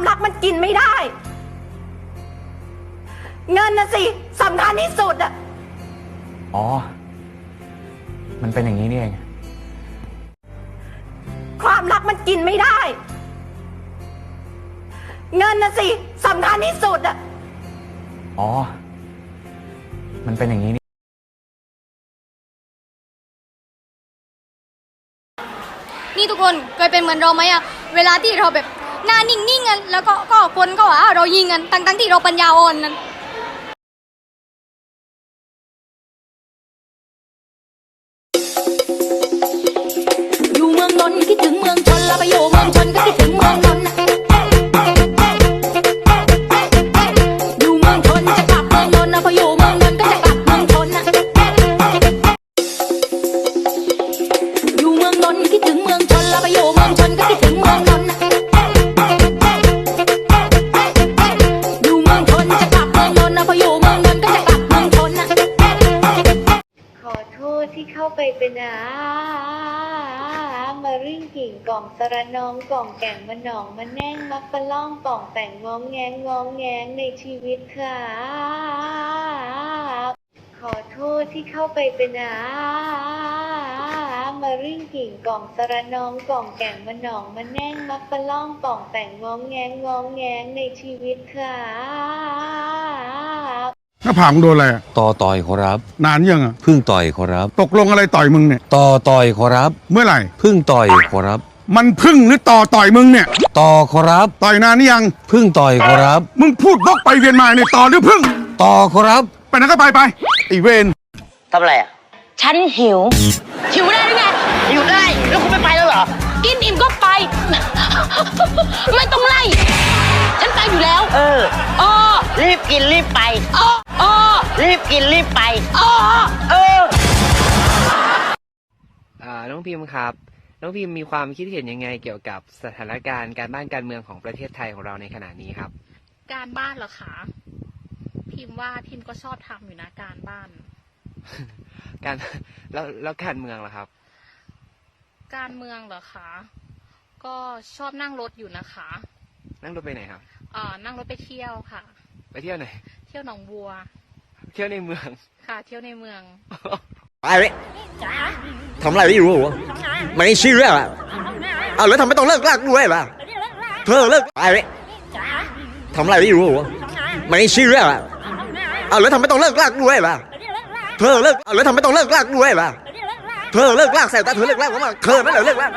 ความรักมันกินไม่ได้ เงินนะสิสำคัญที่สุดอะอ๋อ มันเป็นอย่างนี้นี่เอง ความรักมันกินไม่ได้ เงินนะสิสำคัญที่สุดอะอ๋อ มันเป็นอย่างนี้นี่นี่ทุกคนเคยเป็นเหมือนเราไหมอะเวลาที่เราแบบ หน้านิ่งๆกันแล้วก็ก็คนก็ว่าเรายิงกันทั้งทั้งๆที่เราปัญญาอ่อนนั้นอยู่เมืองนนท์คิดถึงเมือง ที่เข้าไปเป็นอามาริ่งกิ่งกล่องสระนองกล่องแก่งมาหนองมาแน่งมักปะล่องป่องแต่งงองแงงงองแงงในชีวิตครับขอโทษที่เข้าไปเป็นอามาริ่งกิ่งกล่องสระนองกล่องแก่งมาหนองมาแน่งมักปะล่องป่องแต่งงองแงงงองแงงในชีวิตครับ หน้าผากมึงโดนอะไรอะต่อต่อยขอรับ นานยังอะพึ่งต่อยขอรับ ตกลงอะไรต่อยมึงเนี่ย ต่อต่อยขอรับ เมื่อไหร่พึ่งต่อยขอรับ มันพึ่งหรือต่อต่อยมึงเนี่ย ต่อขอรับ ต่อยนานนี่ยังพึ่งต่อยขอรับ มึงพูดวกไปเวียนมาเนี่ยต่อหรือพึ่ง ต่อขอรับ ไปไหนก็ไปไปไอเวนทำอะไรอะ ฉันหิว หิวได้หรือไงหิวได้ แล้วคุณไม่ไปแล้วเหรอ กินอิ่มก็ไป ไม่ต้องไล่ ฉันไปอยู่แล้ว เอออ๋อรีบกินรีบไปอ๋ออ๋อ รีบกินรีบไปอ๋อเออ อ่าน้องพิมพ์ครับ น้องพิมพ์มีความคิดเห็นยังไงเกี่ยวกับสถานการณ์การบ้านการเมืองของประเทศไทยของเราในขณะนี้ครับ การบ้านเหรอคะพิมพ์ว่าพิมพ์ก็ชอบทำอยู่นะการบ้าน การแล้วแล้วการเมืองล่ะครับ การเมืองเหรอคะก็ชอบนั่งรถอยู่นะคะนั่งรถไปไหนครับเอ่อนั่งรถไปเที่ยวค่ะ ไปเที่ยวไหน เที่ยวหนองบัว เที่ยวในเมือง ค่ะเที่ยวในเมืองไปเลยทำอะไรไม่รู้มันไม่ชื่อเรื่องอะเอาแล้วทำไมต้องเลิกลากด้วยล่ะเธอเลิกไปเลยทำอะไรไม่รู้มันไม่ชื่อเรื่องอะเอาแล้วทำไมต้องเลิกลากด้วยล่ะเธอเลิกเอาแล้วทำไมต้องเลิกลากด้วยล่ะเธอเลิกลากใส่ตาเธอเลิกลากผมว่าเธอนั่นแหละเลิกลาก